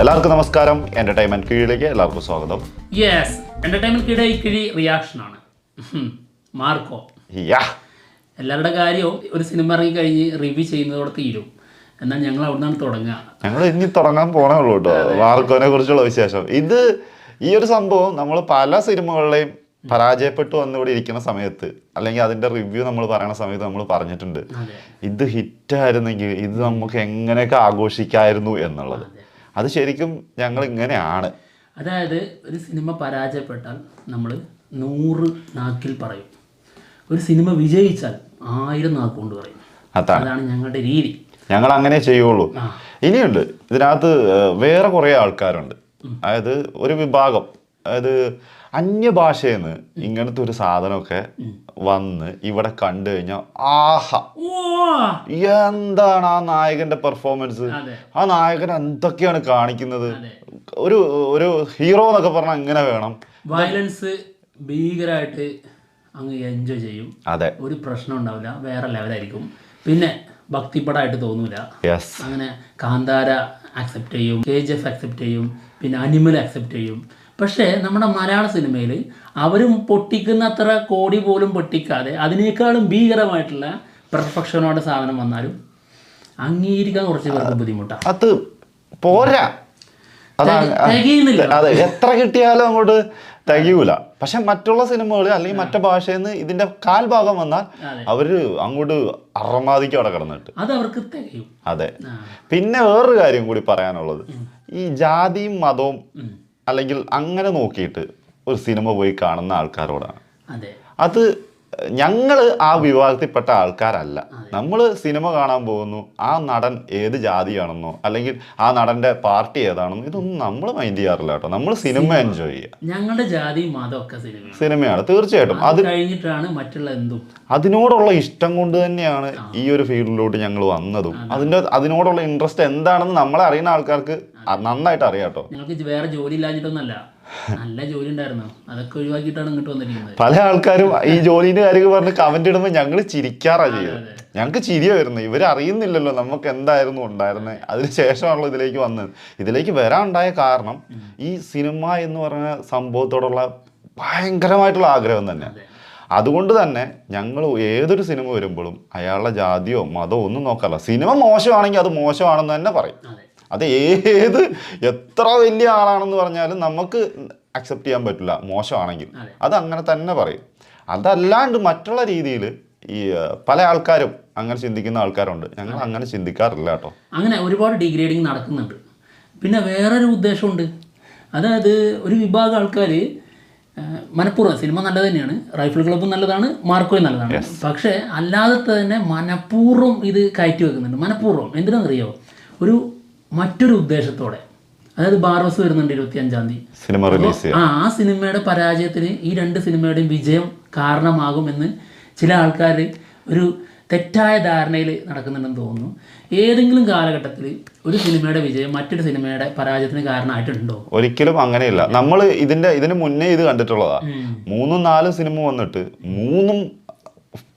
എല്ലാവർക്കും നമസ്കാരം. എന്റർടൈൻമെന്റ് കീഴിലേക്ക് എല്ലാവർക്കും സ്വാഗതം. യെസ് എന്റർടൈൻമെന്റ് ഈ കിഴി റിയാക്ഷൻ ആണ്. മാർക്കോ. യാ. എല്ലാവരുടെ കാര്യവും ഒരു സിനിമ ഇറങ്ങി കഴിഞ്ഞ് റിവ്യൂ ചെയ്യുന്നതോടെ തീരും. എന്നാൽ ഞങ്ങൾ അവിടെ നിന്നാണ് തുടങ്ങുക. ഞങ്ങൾ ഇനി തുടങ്ങാൻ പോണേ ഉള്ളൂ കേട്ടോ. മാർക്കോനെ കുറിച്ചുള്ള വിശേഷം. ഇത് ഈ ഒരു സംഭവം നമ്മൾ പല സിനിമകളിലെയും പരാജയപ്പെട്ടു വന്നിവിടെ ഇരിക്കുന്ന സമയത്ത് അല്ലെങ്കിൽ അതിന്റെ റിവ്യൂ നമ്മൾ പറയുന്ന സമയത്ത് നമ്മൾ പറഞ്ഞിട്ടുണ്ട്. ഇത് ഹിറ്റായിരുന്നെങ്കിൽ ഇത് നമുക്ക് എങ്ങനെയൊക്കെ ആഘോഷിക്കായിരുന്നു എന്നുള്ളത്. അത് ശരിക്കും ഞങ്ങൾ ഇങ്ങനെയാണ്. അതായത് ഒരു സിനിമ പരാജയപ്പെട്ടാൽ നമ്മൾ നൂറ് നാക്കിൽ പറയും. ഒരു സിനിമ വിജയിച്ചാൽ ആയിരം നാക്ക് കൊണ്ട് പറയും. അതാണ്. ഞങ്ങളുടെ രീതി. ഞങ്ങൾ അങ്ങനെ ചെയ്യുള്ളൂ. ഇനിയുണ്ട്. ഇതിനകത്ത് വേറെ കുറേ ആൾക്കാരുണ്ട്. അതായത് ഒരു വിഭാഗം. അതായത് അന്യഭാഷയിൽ നിന്ന് ഇങ്ങനത്തെ ഒരു സാധനമൊക്കെ വന്ന് ഇവിടെ കണ്ടു കഴിഞ്ഞാൽ ആഹ. എന്താണ് ആ നായകന്റെ പെർഫോമൻസ് ആ നായകൻ എന്തൊക്കെയാണ് കാണിക്കുന്നത്? ഒരു ഒരു ഹീറോ എന്നൊക്കെ പറഞ്ഞാൽ എങ്ങനെ വേണം. വയലൻസ് ഭീകരമായിട്ട് അങ്ങ് എൻജോയ് ചെയ്യും. അതെ. ഒരു പ്രശ്നം ഉണ്ടാവില്ല. വേറെ ലെവലായിരിക്കും പിന്നെ ഭക്തിപ്പടായിട്ട് തോന്നൂല. അങ്ങനെ കാന്താര അക്സെപ്റ്റ് ചെയ്യും കെ ജി എഫ് അക്സെപ്റ്റ് ചെയ്യും പിന്നെ അനിമൽ അക്സെപ്റ്റ് ചെയ്യും. പക്ഷേ നമ്മുടെ മലയാള സിനിമയിൽ അവരും പൊട്ടിക്കുന്ന അത്ര കോടി പോലും പൊട്ടിക്കാതെ അതിനേക്കാളും ഭീകരമായിട്ടുള്ള പെർഫെക്ഷനോടെ സാധനം വന്നാലും അംഗീകരിക്കാൻ കുറച്ച് പേർക്ക് ബുദ്ധിമുട്ടാണ് അത് പോരാ. അതെ എത്ര കിട്ടിയാലും അങ്ങോട്ട് തികയൂല. പക്ഷെ മറ്റുള്ള സിനിമകൾ അല്ലെങ്കിൽ മറ്റു ഭാഷയിൽ നിന്ന് ഇതിന്റെ കാൽഭാഗം വന്നാൽ അവർ അങ്ങോട്ട് അറമാദിക്കും അവിടെ കിടന്നിട്ട്. അത് അവർക്ക് തികയും. അതെ. പിന്നെ വേറൊരു കാര്യം കൂടി പറയാനുള്ളത്. ഈ ജാതിയും മതവും. അല്ലെങ്കിൽ അങ്ങനെ നോക്കിയിട്ട് ഒരു സിനിമ പോയി കാണുന്ന ആൾക്കാരോടാണ്. അതെ. ഞങ്ങൾ ആ വിഭാഗത്തിൽപ്പെട്ട ആൾക്കാരല്ല. നമ്മൾ സിനിമ കാണാൻ പോകുന്നു. ആ നടൻ ഏത് ജാതിയാണെന്നോ അല്ലെങ്കിൽ ആ നടന്റെ പാർട്ടി ഏതാണെന്നോ ഇതൊന്നും നമ്മൾ മൈൻഡ് ചെയ്യാറില്ല കേട്ടോ. നമ്മൾ സിനിമ എൻജോയ് ചെയ്യുക. ഞങ്ങളുടെ ജാതി മതമൊക്കെ സിനിമയാണ്. സിനിമയാണ്. തീർച്ചയായിട്ടും. അത് കഴിഞ്ഞിട്ടാണ് മറ്റുള്ള എന്തും. അതിനോടുള്ള ഇഷ്ടം കൊണ്ട് തന്നെയാണ് ഈ ഒരു ഫീൽഡിലോട്ട് ഞങ്ങൾ വന്നതും. അതിന്റെ അതിനോടുള്ള ഇൻട്രസ്റ്റ് എന്താണെന്ന് നമ്മളെ അറിയുന്ന ആൾക്കാർക്ക് നന്നായിട്ട് അറിയാം കേട്ടോ ഞങ്ങൾക്ക് വേറെ ജോലി ഇല്ലാഞ്ഞിട്ടൊന്നല്ല നല്ല ജോലി ഉണ്ടായിരുന്നു അതൊക്കെ ഒഴിവാക്കിയിട്ടാണ് ഇങ്ങോട്ട് വന്നിരിക്കുന്നത്. പല ആൾക്കാരും ഈ ജോലിന്റെ കാര്യമൊക്കെ പറഞ്ഞ് കമന്റ് ഇടുമ്പോൾ ഞങ്ങൾ ചിരിക്കാറാ ചെയ്യുന്നത് ഞങ്ങൾക്ക് ചിരിയ വരുന്നത് ഇവർ അറിയുന്നില്ലല്ലോ നമുക്ക് എന്തായിരുന്നു ഉണ്ടായിരുന്നത് അതിന് ശേഷമാണല്ലോ ഇതിലേക്ക് വന്നത് ഇതിലേക്ക് വരാനുണ്ടായ കാരണം ഈ സിനിമ എന്ന് പറഞ്ഞ സംഭവത്തോടുള്ള ഭയങ്കരമായിട്ടുള്ള ആഗ്രഹം തന്നെ. അതുകൊണ്ട് തന്നെ ഞങ്ങൾ ഏതൊരു സിനിമ വരുമ്പോഴും അയാളുടെ ജാതിയോ മതമോ ഒന്നും നോക്കാറില്ല. സിനിമ മോശമാണെങ്കിൽ അത് മോശമാണെന്ന് തന്നെ പറയും. അതെ ഏത് എത്ര വലിയ ആളാണെന്ന് പറഞ്ഞാലും നമുക്ക് അക്സെപ്റ്റ് ചെയ്യാൻ പറ്റില്ല. മോശമാണെങ്കിൽ. അതെ. അത് അങ്ങനെ തന്നെ പറയും. അതല്ലാണ്ട് മറ്റുള്ള രീതിയിൽ ഈ പല ആൾക്കാരും അങ്ങനെ ചിന്തിക്കുന്ന ആൾക്കാരുണ്ട്. ഞങ്ങൾ അങ്ങനെ ചിന്തിക്കാറില്ല കേട്ടോ. അങ്ങനെ ഒരുപാട് ഡിഗ്രേഡിങ് നടക്കുന്നുണ്ട്. പിന്നെ വേറൊരു ഉദ്ദേശമുണ്ട്. അതായത് ഒരു വിഭാഗം ആൾക്കാർ മനഃപൂർവം സിനിമ നല്ലത് തന്നെയാണ്. റൈഫിൾ ക്ലബ്ബും നല്ലതാണ്. മാർക്കോയും നല്ലതാണ്. പക്ഷേ അല്ലാതെ തന്നെ മനഃപൂർവം ഇത് കയറ്റി വെക്കുന്നുണ്ട്. മനഃപൂർവം. എന്തിനാണെന്നറിയോ ഒരു മറ്റൊരു ഉദ്ദേശത്തോടെ. അതായത് ബാറോസ് വരുന്നുണ്ട് ഇരുപത്തി അഞ്ചാം തീയതി. സിനിമ റിലീസ് ആ ആ സിനിമയുടെ പരാജയത്തിന് ഈ രണ്ട് സിനിമയുടെയും വിജയം കാരണമാകുമെന്ന് ചില ആൾക്കാർ ഒരു തെറ്റായ ധാരണയിൽ നടക്കുന്നുണ്ടെന്ന് തോന്നുന്നു. ഏതെങ്കിലും കാലഘട്ടത്തിൽ ഒരു സിനിമയുടെ വിജയം മറ്റൊരു സിനിമയുടെ പരാജയത്തിന് കാരണമായിട്ടുണ്ടോ? ഒരിക്കലും അങ്ങനെയില്ല. നമ്മൾ ഇതിന്റെ ഇതിന് മുന്നേ ഇത് കണ്ടിട്ടുള്ളതാ. മൂന്നും നാലും സിനിമ വന്നിട്ട് മൂന്നും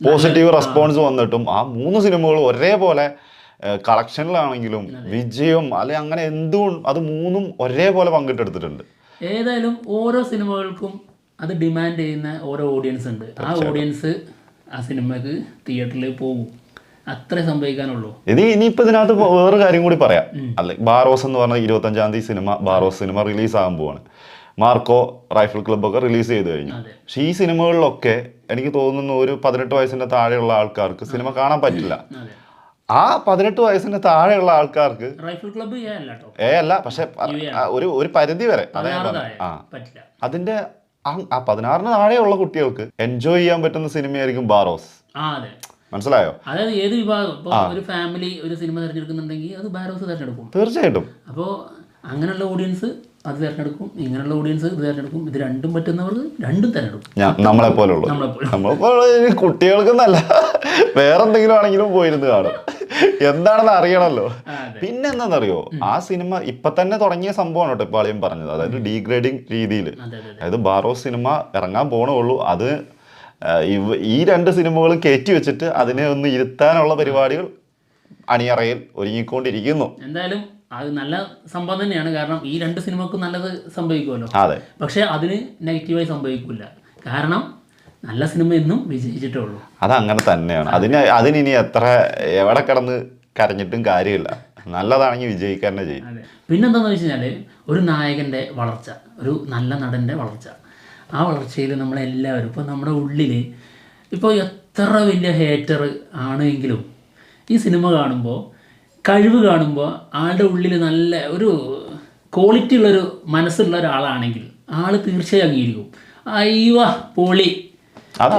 പോസിറ്റീവ് റെസ്പോൺസ് വന്നിട്ടും ആ മൂന്ന് സിനിമകൾ ഒരേപോലെ കളക്ഷനിലാണെങ്കിലും വിജയം അല്ലെ അങ്ങനെ എന്തും അത് മൂന്നും ഒരേപോലെ പങ്കിട്ടെടുത്തിട്ടുണ്ട്. ഏതായാലും ഓരോ സിനിമകൾക്കും അത് ഡിമാൻഡ് ചെയ്യുന്ന ഓരോ ഓഡിയൻസ് ഉണ്ട്. ആ ഓഡിയൻസ് ആ സിനിമക്ക് തിയേറ്ററിൽ പോകും. അത്രേ സംഭവിക്കാനുള്ളൂ. ഇനി ഇനിയിപ്പോ ഇതിനകത്ത് വേറെ കാര്യം കൂടി പറയാം. അല്ലെ ബാറോസ് എന്ന് പറഞ്ഞ ഇരുപത്തഞ്ചാം തീയതി സിനിമ ബാറോസ് സിനിമ റിലീസ് ആകാൻ പോവാണ്. മാർക്കോ റൈഫിൾ ക്ലബ് ഒക്കെ റിലീസ് ചെയ്ത് കഴിഞ്ഞു. പക്ഷെ ഈ സിനിമകളിലൊക്കെ എനിക്ക് തോന്നുന്നു ഒരു പതിനെട്ട് വയസ്സിന്റെ താഴെയുള്ള ആൾക്കാർക്ക് സിനിമ കാണാൻ പറ്റില്ല. ആ പതിനെട്ട് വയസ്സിന് താഴെയുള്ള ആൾക്കാർക്ക് റൈഫിൾ ക്ലബ്ബ് ഏ അല്ല പക്ഷെ ഒരു ഒരു പരിധി വരെ. ആ. അതിന്റെ ആ- പതിനാറിന് താഴെയുള്ള കുട്ടികൾക്ക് എൻജോയ് ചെയ്യാൻ പറ്റുന്ന സിനിമയായിരിക്കും ബാറോസ്. മനസ്സിലായോ? അതായത് ഏത് വിഭാഗം? ഒരു ഫാമിലി ഒരു സിനിമ തിരഞ്ഞെടുക്കുന്നുണ്ടെങ്കിൽ അത് ബാറോസ് തിരഞ്ഞെടുക്കും. തീർച്ചയായിട്ടും. അപ്പോൾ അങ്ങനെയുള്ള ഓഡിയൻസ് അത് തിരഞ്ഞെടുക്കും ഇങ്ങനെയുള്ള ഓഡിയൻസ് ഇത് തിരഞ്ഞെടുക്കും. ഇത് രണ്ടും പറ്റുന്നവർക്ക് രണ്ടും തിരഞ്ഞെടുക്കും. നമ്മളെ പോലുള്ള നമ്മളിപ്പോൾ കുട്ടികൾക്കെന്നല്ല വേറെന്തെങ്കിലും ആണെങ്കിലും പോയിരുന്നു കാണും. എന്താണെന്ന് അറിയണമല്ലോ അതെ. പിന്നെ എന്താണെന്നറിയോ? ആ സിനിമ ഇപ്പൊ തന്നെ തുടങ്ങിയ സംഭവമാണ് കേട്ടോ ഇപ്പൊ അളിയൻ പറഞ്ഞത്. അതായത് ഡീഗ്രേഡിങ് രീതിയിൽ അതെ അതെ അതെ. അതായത് ബാറോ സിനിമ ഇറങ്ങാൻ പോണേ ഉള്ളൂ. അത് ഈ രണ്ട് സിനിമകളും കയറ്റി വെച്ചിട്ട് അതിനെ ഒന്ന് ഇരുത്താനുള്ള പരിപാടികൾ അണിയറയിൽ ഒരുങ്ങിക്കൊണ്ടിരിക്കുന്നു. എന്തായാലും അത് നല്ല സംഭവം തന്നെയാണ്. കാരണം ഈ രണ്ട് സിനിമക്കും നല്ലത് സംഭവിക്കുമല്ലോ. പക്ഷെ അതിന് നെഗറ്റീവായി സംഭവിക്കില്ല കാരണം നല്ല സിനിമ എന്നും വിജയിച്ചിട്ടേ ഉള്ളൂ അത് അങ്ങനെ തന്നെയാണ്. അതിന് അതിനി എത്ര എവിടെ കിടന്ന് കരഞ്ഞിട്ടും കാര്യമില്ല. നല്ലതാണെങ്കിൽ വിജയിക്കാൻ തന്നെ ചെയ്യും. അതെ. പിന്നെന്താന്ന് വെച്ച് കഴിഞ്ഞാൽ ഒരു നായകന്റെ വളർച്ച ഒരു നല്ല നടന്റെ വളർച്ച. ആ വളർച്ചയിൽ നമ്മളെല്ലാവരും ഇപ്പോൾ നമ്മുടെ ഉള്ളിൽ ഇപ്പോൾ എത്ര വലിയ ഹേറ്റർ ആണെങ്കിലും ഈ സിനിമ കാണുമ്പോൾ കഴിവ് കാണുമ്പോൾ ആളുടെ ഉള്ളിൽ നല്ല ഒരു ക്വാളിറ്റി ഉള്ളൊരു മനസ്സുള്ള ഒരാളാണെങ്കിൽ ആൾ തീർച്ചയായും അംഗീകരിക്കും. അയ്യോ പൊളി.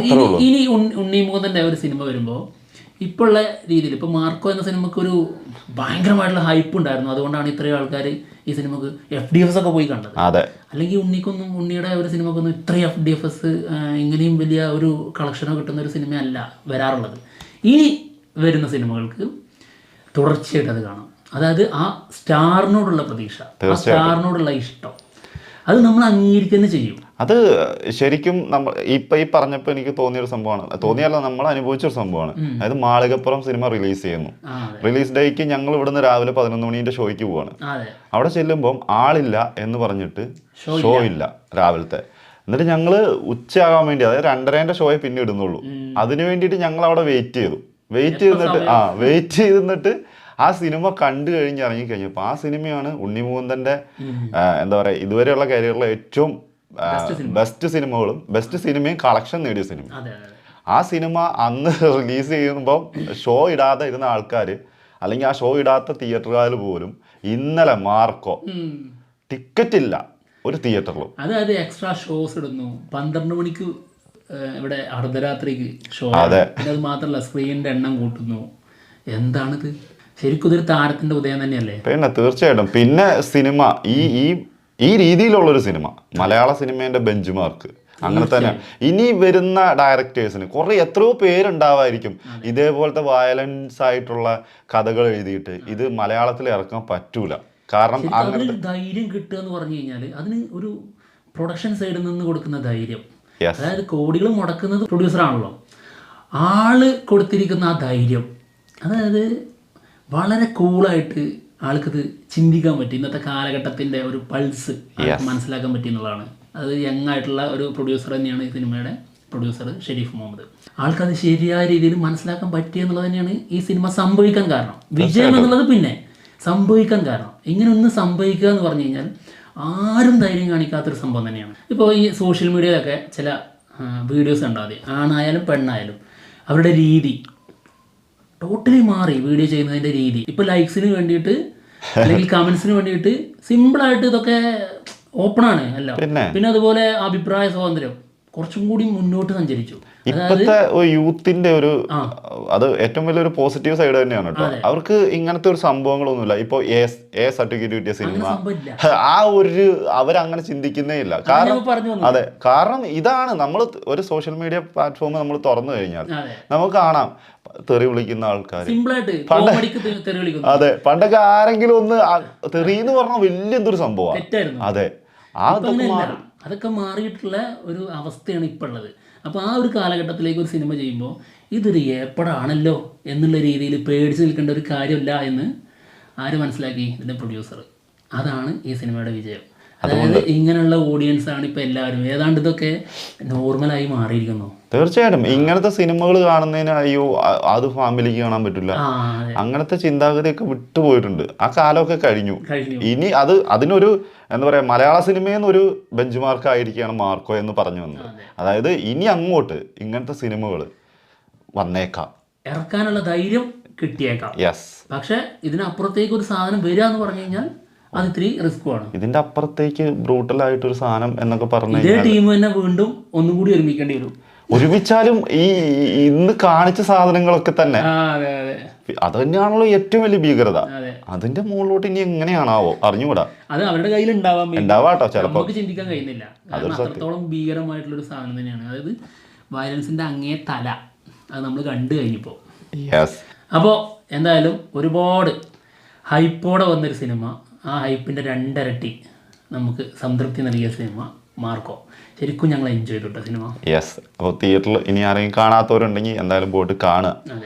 ഇനി- ഉള്ളൂ. ഉണ്ണി- ഉണ്ണിമുകുന്ദന്റെ ഒരു സിനിമ വരുമ്പോൾ ഇപ്പോഴുള്ള രീതിയിൽ ഇപ്പോൾ മാർക്കോ എന്ന സിനിമക്ക് ഒരു ഭയങ്കരമായിട്ടുള്ള ഹൈപ്പ് ഉണ്ടായിരുന്നു. അതുകൊണ്ടാണ് ഇത്രയും ആൾക്കാർ ഈ സിനിമക്ക് എഫ് ഡി എഫ് ഒക്കെ പോയി കണ്ടത്. അല്ലെങ്കിൽ ഉണ്ണിക്കൊന്നും ഉണ്ണിയുടെ ഒരു സിനിമക്കൊന്നും ഇത്രയും എഫ് ഡി എഫ് എസ് ഇങ്ങനെയും വലിയ ഒരു കളക്ഷനോ കിട്ടുന്ന ഒരു സിനിമയല്ല വരാറുള്ളത്. ഇനി വരുന്ന സിനിമകൾക്ക് തുടർച്ചയായിട്ട് അത് കാണാം. അതായത് ആ സ്റ്റാറിനോടുള്ള പ്രതീക്ഷ ആ സ്റ്റാറിനോടുള്ള ഇഷ്ടം. അത് നമ്മൾ അംഗീകരിക്കുന്ന ചെയ്യും. അത് ശരിക്കും നമ്മൾ ഇപ്പൊ ഈ പറഞ്ഞപ്പോൾ എനിക്ക് തോന്നിയൊരു സംഭവമാണ്. തോന്നിയല്ല നമ്മൾ അനുഭവിച്ചൊരു സംഭവമാണ്. അതായത് മാളികപ്പുറം സിനിമ റിലീസ് ചെയ്യുന്നു. റിലീസ് ഡേക്ക് ഞങ്ങൾ ഇവിടുന്ന് രാവിലെ പതിനൊന്ന് മണിന്റെ ഷോയ്ക്ക് പോവാണ്. അവിടെ ചെല്ലുമ്പം ആളില്ല എന്ന് പറഞ്ഞിട്ട് ഷോ ഇല്ല. രാവിലത്തെ. എന്നിട്ട് ഞങ്ങൾ ഉച്ചയാകാൻ വേണ്ടി അതായത് രണ്ടരേന്റെ ഷോയെ പിന്നെ ഇടുന്നുള്ളൂ. അതിനു വേണ്ടിയിട്ട് ഞങ്ങൾ അവിടെ വെയിറ്റ് ചെയ്തു. വെയിറ്റ് ചെയ്തിട്ട് ആ വെയിറ്റ് ചെയ്തിട്ട് ആ സിനിമ കണ്ടു കഴിഞ്ഞ് ഇറങ്ങിക്കഴിഞ്ഞപ്പോൾ ആ സിനിമയാണ് ഉണ്ണിമുകുന്ദന്റെ ആ, എന്താ പറയുക ഇതുവരെയുള്ള കരിയറിലെ ഏറ്റവും ബെസ്റ്റ് സിനിമകളും ബെസ്റ്റ് സിനിമയും കളക്ഷൻ നേടിയ സിനിമ. ആ സിനിമ അന്ന് റിലീസ് ചെയ്യുമ്പോൾ ഷോ ഇടാതെ ഇരുന്ന ആൾക്കാർ അല്ലെങ്കിൽ ആ ഷോ ഇടാത്ത തിയേറ്ററുകാർ പോലും ഇന്നലെ മാർക്കോ ടിക്കറ്റ് ഇല്ല ഒരു തിയേറ്ററിലും അതായത് എക്സ്ട്രാ ഷോസ് ഇടുന്നു. പന്ത്രണ്ട് മണിക്ക് ഇവിടെ അർദ്ധരാത്രിക്ക് ഷോ. പിന്നെ അത് മാത്രമല്ല സ്ക്രീനിന്റെ എണ്ണം കൂട്ടുന്നു. എന്താണിത്? ശരിക്കും ഇതൊരു താരത്തിന്റെ ഉദയം തന്നെയല്ലേ? പിന്നെ തീർച്ചയായിട്ടും. പിന്നെ സിനിമ ഈ ഈ ഈ രീതിയിലുള്ളൊരു സിനിമ മലയാള സിനിമേന്റെ ബെഞ്ച് മാർക്ക് അങ്ങനെ തന്നെ. ഇനി വരുന്ന ഡയറക്ടേഴ്സിന് കുറെ എത്രയോ പേരുണ്ടാവായിരിക്കും. ഇതേപോലത്തെ വയലൻസ് ആയിട്ടുള്ള കഥകൾ എഴുതിയിട്ട് ഇത് മലയാളത്തിൽ ഇറക്കാൻ പറ്റൂല. കാരണം ധൈര്യം കിട്ടുക എന്ന് പറഞ്ഞു കഴിഞ്ഞാൽ അതിന് ഒരു പ്രൊഡക്ഷൻ സൈഡിൽ നിന്ന് കൊടുക്കുന്ന ധൈര്യം. അതായത് കോടികൾ മുടക്കുന്നത് പ്രൊഡ്യൂസറാണല്ലോ ആൾ കൊടുത്തിരിക്കുന്ന ആ ധൈര്യം. അതായത് വളരെ കൂളായിട്ട് ഇത് ചിന്തിക്കാൻ പറ്റി. ഇന്നത്തെ കാലഘട്ടത്തിന്റെ ഒരു പൾസ് മനസ്സിലാക്കാൻ പറ്റി എന്നുള്ളതാണ്. അത് യങ് ആയിട്ടുള്ള ഒരു പ്രൊഡ്യൂസർ തന്നെയാണ് ഈ സിനിമയുടെ പ്രൊഡ്യൂസർ ഷെരീഫ് മുഹമ്മദ്. ആൾക്കത് ശരിയായ രീതിയിൽ മനസ്സിലാക്കാൻ പറ്റി എന്നുള്ളത് തന്നെയാണ് ഈ സിനിമ സംഭവിക്കാൻ കാരണം. വിജയം എന്നുള്ളത് പിന്നെ സംഭവിക്കാൻ കാരണം. ഇങ്ങനെ ഒന്ന് സംഭവിക്കുക എന്ന് പറഞ്ഞു കഴിഞ്ഞാൽ ആരും ധൈര്യം കാണിക്കാത്തൊരു സംഭവം തന്നെയാണ്. ഇപ്പോൾ ഈ സോഷ്യൽ മീഡിയയിലൊക്കെ ചില വീഡിയോസ് ഉണ്ടാവും ആണായാലും പെണ്ണായാലും അവരുടെ രീതി ടോട്ടലി മാറി വീഡിയോ ചെയ്യുന്നതിന്റെ രീതി. ഇപ്പോൾ ലൈക്സിന് വേണ്ടിയിട്ട് അല്ലെങ്കിൽ കമൻസിന് വേണ്ടിയിട്ട് സിമ്പിളായിട്ട് ഇതൊക്കെ ഓപ്പണാണ് അല്ല പിന്നെ അതുപോലെ അഭിപ്രായ സ്വാതന്ത്ര്യം. കുറച്ചും കൂടി മുന്നോട്ട് സഞ്ചരിച്ചു. ഇപ്പോഴത്തെ ഒരു യൂത്തിന്റെ ഒരു അത് ഏറ്റവും വലിയൊരു പോസിറ്റീവ് സൈഡ് തന്നെയാണ് കേട്ടോ. അവർക്ക് ഇങ്ങനത്തെ ഒരു സംഭവങ്ങളൊന്നുമില്ല. ഇപ്പൊ എ സർട്ടിഫിക്കറ്റ് കിട്ടിയ സിനിമ. ആ ഒരു അവരങ്ങനെ ചിന്തിക്കുന്നേ ഇല്ല. കാരണം അതെ കാരണം ഇതാണ് നമ്മൾ ഒരു സോഷ്യൽ മീഡിയ പ്ലാറ്റ്ഫോം നമ്മൾ തുറന്നു കഴിഞ്ഞാൽ നമുക്ക് കാണാം. തെറി വിളിക്കുന്ന ആൾക്കാർ പണ്ട് അതെ പണ്ടൊക്കെ ആരെങ്കിലും ഒന്ന് തെറി എന്ന് പറഞ്ഞാൽ വലിയ എന്തൊരു സംഭവമാണ് അതെ. ആ അതൊക്കെ മാറിയിട്ടുള്ള ഒരു അവസ്ഥയാണ് ഇപ്പോൾ ഉള്ളത് അപ്പോൾ ആ ഒരു കാലഘട്ടത്തിലേക്ക് ഒരു സിനിമ ചെയ്യുമ്പോൾ ഇതൊരു ഏപ്പടാണല്ലോ എന്നുള്ള രീതിയിൽ പേടിച്ച് നിൽക്കേണ്ട ഒരു കാര്യമല്ല എന്ന് ആര് മനസ്സിലാക്കി? ഇതിന്റെ പ്രൊഡ്യൂസർ അതാണ് ഈ സിനിമയുടെ വിജയം. അതായത് ഇങ്ങനെയുള്ള ഓഡിയൻസാണ് ഇപ്പോൾ എല്ലാവരും. ഏതാണ്ട് ഇതൊക്കെ നോർമലായി മാറിയിരിക്കുന്നു. തീർച്ചയായിട്ടും. ഇങ്ങനത്തെ സിനിമകൾ കാണുന്നതിന് അയ്യോ അത് ഫാമിലിക്ക് കാണാൻ പറ്റില്ല. അങ്ങനത്തെ ചിന്താഗതിയൊക്കെ വിട്ടുപോയിട്ടുണ്ട് ആ കാലമൊക്കെ കഴിഞ്ഞു. ഇനി അത് അതിനൊരു എന്താ പറയാ മലയാള സിനിമയെന്ന് ഒരു ബെഞ്ച് മാർക്ക് ആയിരിക്കുകയാണ് മാർക്കോ എന്ന് പറഞ്ഞു വന്നത്. അതായത് ഇനി അങ്ങോട്ട് ഇങ്ങനത്തെ സിനിമകൾ വന്നേക്കാം. ഇറക്കാനുള്ള ധൈര്യം കിട്ടിയേക്കാം. യെസ് പക്ഷെ ഇതിനപ്പുറത്തേക്ക് ഒരു സാധനം വരിക എന്ന് പറഞ്ഞു കഴിഞ്ഞാൽ അത് ഇത്തിരി ആണ്. ഇതിന്റെ അപ്പുറത്തേക്ക് ബ്രൂട്ടൽ ആയിട്ടൊരു സാധനം എന്നൊക്കെ പറഞ്ഞു ഇതേ ടീം തന്നെ വീണ്ടും ഒന്നും കൂടി ഒരുമിക്കേണ്ടി വരും. ഒരുമിച്ചാലും ഈ ഇന്ന് കാണിച്ച സാധനങ്ങളൊക്കെ തന്നെ. അതെ തന്നെയാണല്ലോ ഏറ്റവും വലിയ ഭീകരത. അതെ. അതിന്റെ മുകളിലോട്ട് ഇനി എങ്ങനെയാണാവോ? അറിഞ്ഞുകൂടാ. അത് അവരുടെ കയ്യിൽ ഉണ്ടാവാട്ടോ ചിലപ്പോ. ചിന്തിക്കാൻ കഴിയുന്നില്ല. അത്രത്തോളം ഭീകരമായിട്ടുള്ള ഒരു സാധനം തന്നെയാണ്. അതായത് വയലൻസിന്റെ അങ്ങേ തല. അത് നമ്മൾ കണ്ടു കഴിഞ്ഞപ്പോൾ അപ്പോൾ എന്തായാലും ഒരുപാട് ഹൈപ്പോടെ വന്നൊരു സിനിമ. ആ ഹൈപ്പിന്റെ രണ്ടരട്ടി നമുക്ക് സംതൃപ്തി നൽകിയ സിനിമ. മാർക്കോ. ശരിക്കും ഞങ്ങൾ എൻജോയ് ചെയ്തു സിനിമ? യെസ് അപ്പോൾ തിയേറ്ററിൽ ഇനി ആരെങ്കിലും കാണാത്തവരുണ്ടെങ്കിൽ എന്തായാലും പോയിട്ട് കാണുക.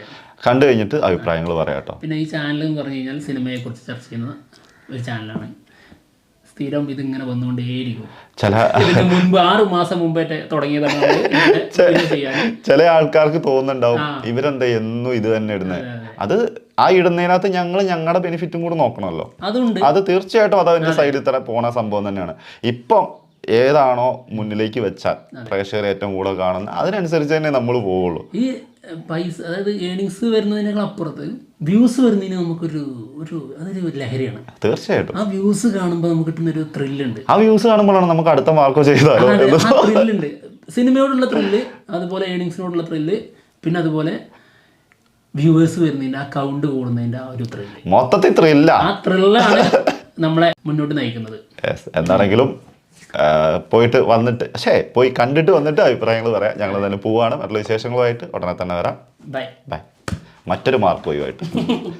കണ്ടു കഴിഞ്ഞിട്ട് അഭിപ്രായങ്ങൾ പറയാം കേട്ടോ. പിന്നെ ഈ ചാനൽ എന്ന് പറഞ്ഞു കഴിഞ്ഞാൽ സിനിമയെ കുറിച്ച് ചർച്ച ചെയ്യുന്ന ഒരു ചാനലാണ് സ്ഥിരം ഇതിങ്ങനെ വന്നുകൊണ്ടേയിരിക്കും. ചില മുൻപ് ആറ് മാസം മുമ്പേ തുടങ്ങിയതാണ് ചില ആൾക്കാർക്ക് തോന്നുന്നുണ്ടാവും ഇവരെന്താ എന്നും ഇത് തന്നെ ഇടുന്നത് അത് ആ ഇടുന്നതിനകത്ത് ഞങ്ങൾ ഞങ്ങളുടെ ബെനിഫിറ്റും കൂടെ നോക്കണമല്ലോ. അതുണ്ട്. അത് തീർച്ചയായിട്ടും അത് അതിന്റെ സൈഡിൽ തന്നെ പോണ സംഭവം തന്നെയാണ്. ഇപ്പം ഏതാണോ മുന്നിലേക്ക് വെച്ചാൽ പ്രേക്ഷകർ ഏറ്റവും കൂടുതൽ കാണുന്നത് അതിനനുസരിച്ച് തന്നെ നമ്മൾ പോവുള്ളൂ. ഈ പൈസ അതായത് ഏണിങ്സ് വരുന്നതിനേക്കാൾ അപ്പുറത്ത് വ്യൂസ് വരുന്നതിന് നമുക്കൊരു ഒരു അതൊരു ലഹരിയാണ്. തീർച്ചയായിട്ടും. ആ വ്യൂസ് കാണുമ്പോൾ നമുക്ക് കിട്ടുന്ന ഒരു ത്രില്ലുണ്ട് ആ വ്യൂസ് കാണുമ്പോഴാണ് നമുക്ക് അടുത്ത മാർക്കോ ചെയ്താലോ ത്രില്ലുണ്ട് സിനിമയോടുള്ള ത്രില്ല് അതുപോലെ ഏണിങ്സിനോടുള്ള ത്രില്ല് പിന്നെ അതുപോലെ വ്യൂവേഴ്സ് വരുന്നതിന്റെ ആ കൗണ്ട് കൂടുന്നതിന്റെ ആ ഒരു ത്രില്ല് മൊത്തത്തിൽ ത്രില്ല ആ. ത്രില്ലാണ് നമ്മളെ മുന്നോട്ട് നയിക്കുന്നത്. എന്താണെങ്കിലും പോയിട്ട് വന്നിട്ട് പക്ഷേ പോയി കണ്ടിട്ട് വന്നിട്ട് അഭിപ്രായങ്ങൾ പറയാം. ഞങ്ങൾ തന്നെ പോവുകയാണ് മറ്റുള്ള വിശേഷങ്ങളുമായിട്ട് ഉടനെ തന്നെ വരാം. ബൈ. ബൈ. മറ്റൊരു മാർക്കോയുമായിട്ട്.